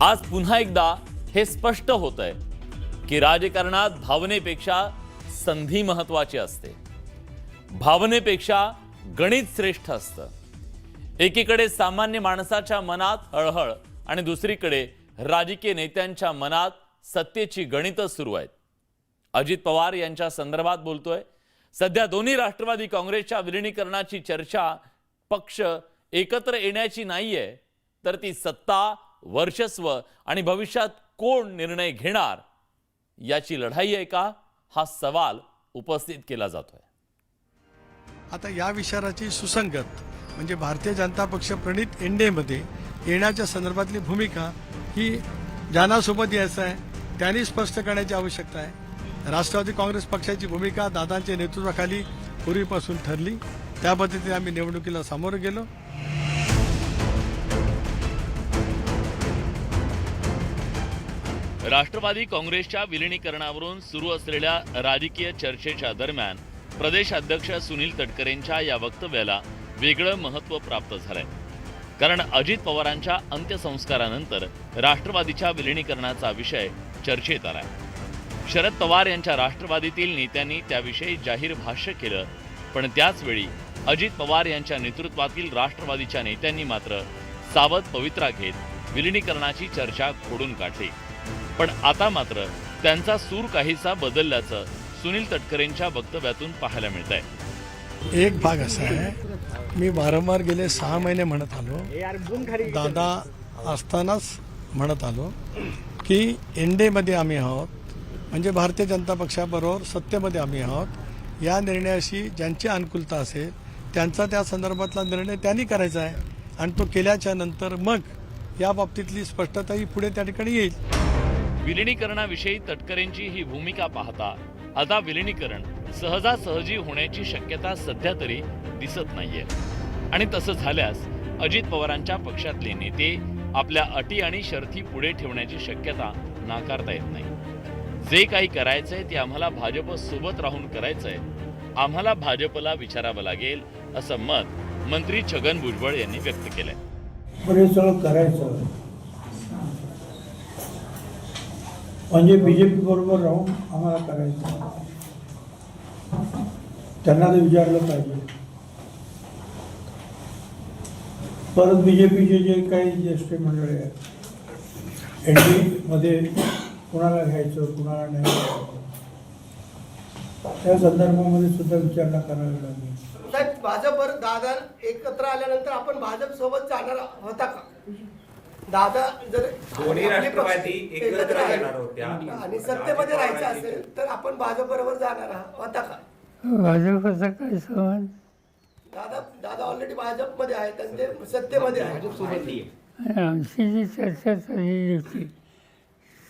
आज पुन्हा एकदा हे स्पष्ट होत आहे की राजकारणात भावनेपेक्षा संधी महत्वाची असते. भावनेपेक्षा गणित श्रेष्ठ असतं. एकीकडे सामान्य माणसाच्या मनात हळहळ आणि दुसरीकडे राजकीय नेत्यांच्या मनात सत्तेची गणितं सुरू आहेत. अजित पवार यांच्या संदर्भात बोलतोय सध्या दोन्ही राष्ट्रवादी काँग्रेसच्या विलिनीकरणाची चर्चा पक्ष एकत्र येण्याची नाहीये तर ती सत्ता वर्चस्व आणि भविष्यात कोण निर्णय घेणार याची लढाई आहे का? हा सवाल उपस्थित केला जातोय. आता या विचाराची सुसंगत म्हणजे भारतीय जनता पक्ष प्रणित एनडीएमध्ये येण्याच्या संदर्भातली भूमिका ही ज्ञानासोबत यायचं आहे त्यांनी स्पष्ट करण्याची आवश्यकता आहे. राष्ट्रवादी काँग्रेस पक्षाची भूमिका दादांच्या नेतृत्वाखाली पूर्वीपासून ठरली. त्या पद्धतीने आम्ही निवडणुकीला सामोरं गेलो. राष्ट्रवादी काँग्रेसच्या विलिनीकरणावरून सुरू असलेल्या राजकीय चर्चेच्या दरम्यान प्रदेशाध्यक्ष सुनील तटकरेंच्या या वक्तव्याला वेगळं महत्त्व प्राप्त झालंय. कारण अजित पवारांच्या अंत्यसंस्कारानंतर राष्ट्रवादीच्या विलिनीकरणाचा विषय चर्चेत आलाय. शरद पवार यांच्या राष्ट्रवादीतील नेत्यांनी त्याविषयी जाहीर भाष्य केलं पण त्याचवेळी अजित पवार यांच्या नेतृत्वातील राष्ट्रवादीच्या नेत्यांनी मात्र सावध पवित्रा घेत विलिनीकरणाची चर्चा खोडून काढली. पण आता मात्र त्यांचा सूर काहीसा बदलल्याचं सुनील तटकरेंच्या वक्तव्यातून पाहायला मिळत आहे एक भाग असा आहे मी वारंवार गेले सहा महिने म्हणत आलो. दादा असतानाच म्हणत आलो की एनडीएमध्ये आम्ही आहोत म्हणजे भारतीय जनता पक्षाबरोबर सत्तेमध्ये आम्ही आहोत. या निर्णयाशी ज्यांची अनुकूलता असेल त्यांचा त्या संदर्भातला निर्णय त्यांनी करायचा आहे. आणि तो केल्याच्यानंतर मग या बाबतीतली स्पष्टता ही पुढे त्या ठिकाणी येईल. विलिनीकरणाविषयी तटकरेंची ही भूमिका पाहता आता विलिनीकरण सहजासहजी होण्याची शक्यता सध्या तरी दिसत नाहीये. आणि तसं झाल्यास अजित पवारांच्या पक्षातले नेते आपल्या अटी आणि शर्थी पुढे ठेवण्याची शक्यता नाकारता येत नाही. जे काही करायचंय ते आम्हाला भाजप सोबत राहून करायचंय. आम्हाला भाजपला विचारावं लागेल असं मत मंत्री छगन भुजबळ यांनी व्यक्त केलंय. करायचं. म्हणजे बी जे पी बरोबर राहून आम्हाला करायचं. त्यांना ते विचारलं पाहिजे. परत बी जे पीचे जे काही ज्येष्ठ मंडळी आहेत एन डी मध्ये कुणाला घ्यायचं कुणाला नाही घ्यायचं त्या संदर्भामध्ये सुद्धा विचारणा करावी लागेल. भाजप भाजपवर दादा एकत्र आल्यानंतर आपण भाजप सोबत जाणार होता का? दादा जर दोन्ही राष्ट्रवादी एकत्र येणार होत्या. आणि सत्तेमध्ये राहायचं असेल तर आपण भाजप बरोबर जाणार आहात. होता का भाजपचा काय संबंध दादा दादा ऑलरेडी भाजपमध्ये आहेत आणि ते सत्तेमध्ये आहेत. आणि आमची जी चर्चा चाललेली होती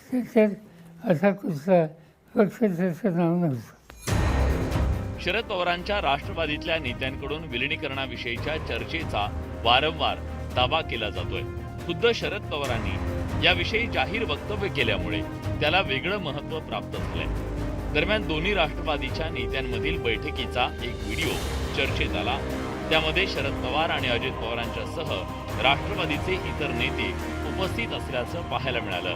त्याच्यात असा कुठला पक्ष त्याचं नाव नव्हतं शरद पवारांच्या राष्ट्रवादीतल्या नेत्यांकडून विलिनीकरणाविषयीच्या चर्चेचा वारंवार दावा केला जातोय खुद्द शरद पवारांनी याविषयी जाहीर वक्तव्य केल्यामुळे त्याला वेगळं महत्त्व प्राप्त झालंय. दरम्यान दोन्ही राष्ट्रवादीच्या नेत्यांमधील बैठकीचा एक व्हिडिओ चर्चेत आला. त्यामध्ये शरद पवार आणि अजित पवारांच्या सह राष्ट्रवादीचे इतर नेते उपस्थित असल्याचं पाहायला मिळालं.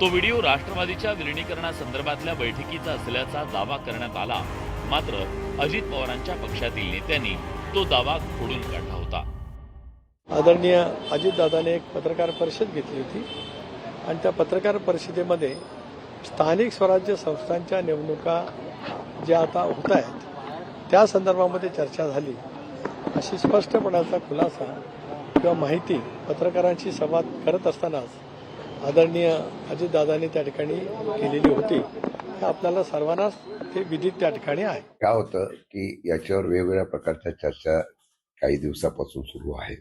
तो व्हिडिओ राष्ट्रवादीच्या विलिनीकरणासंदर्भातल्या बैठकीचा असल्याचा दावा करण्यात आला. मात्र अजित पवारांच्या पक्षातील नेत्यांनी तो दावा खोडून काढला होता. आदरणीय अजितदादाने एक पत्रकार परिषद घेतली होती. आणि त्या पत्रकार परिषदेमध्ये स्थानिक स्वराज्य संस्थांच्या निवडणुका ज्या आता होत आहेत त्या संदर्भामध्ये चर्चा झाली. अशी स्पष्टपणाचा खुलासा किंवा माहिती पत्रकारांशी संवाद करत असतानाच आदरणीय अजितदादांनी त्या ठिकाणी केलेली होती. हे आपल्याला सर्वांनाच ते विदित त्या ठिकाणी आहे. काय होतं की याच्यावर वेगवेगळ्या प्रकारच्या चर्चा काही दिवसापासून सुरू आहेत.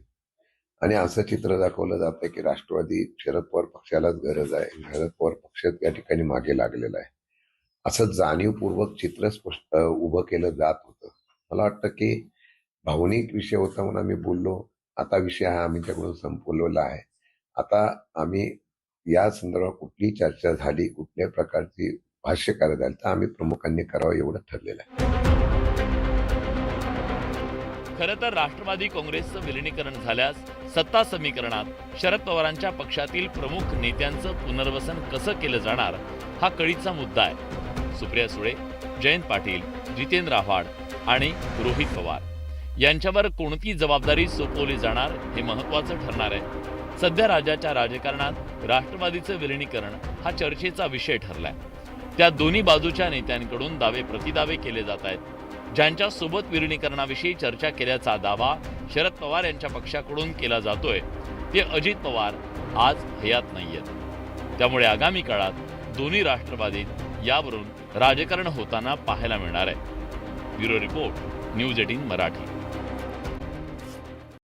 आणि असं चित्र दाखवलं जातं की राष्ट्रवादी शरद पवार पक्षालाच गरज आहे. शरद पवार पक्ष या ठिकाणी मागे लागलेला आहे. असं जाणीवपूर्वक चित्र स्पष्ट उभं केलं जात होतं. मला वाटतं की भावनिक विषय होता म्हणून आम्ही बोललो. आता विषय हा आमच्याकडून संपवलेला आहे. आता आम्ही या संदर्भात कुठली चर्चा झाली कुठल्या प्रकारची भाष्य करायला तर आम्ही प्रमुखांनी करावं एवढं ठरलेलं आहे. खरं तर राष्ट्रवादी काँग्रेसचं विलिनीकरण झाल्यास सत्ता समीकरणात शरद पवारांच्या पक्षातील प्रमुख नेत्यांचं पुनर्वसन कसं केलं जाणार हा कळीचा मुद्दा आहे. सुप्रिया सुळे जयंत पाटील जितेंद्र आव्हाड आणि रोहित पवार. यांच्यावर कोणती जबाबदारी सोपवली जाणार हे महत्वाचं ठरणार आहे. सध्या राज्याच्या राजकारणात राष्ट्रवादीचं विलिनीकरण हा चर्चेचा विषय ठरलाय. त्या दोन्ही बाजूच्या नेत्यांकडून दावे प्रतिदावे केले जात आहेत. ज्यांच्या सोबत विलिनीकरणाविषयी चर्चा केल्याचा दावा शरद पवार यांच्या पक्षाकडून केला जातोय. ते अजित पवार आज हयात नाहीयेत. त्यामुळे आगामी काळात दोन्ही राष्ट्रवादीत यावरून राजकारण होताना पाहायला मिळणार आहे. Bureau report news eighteen Marathi.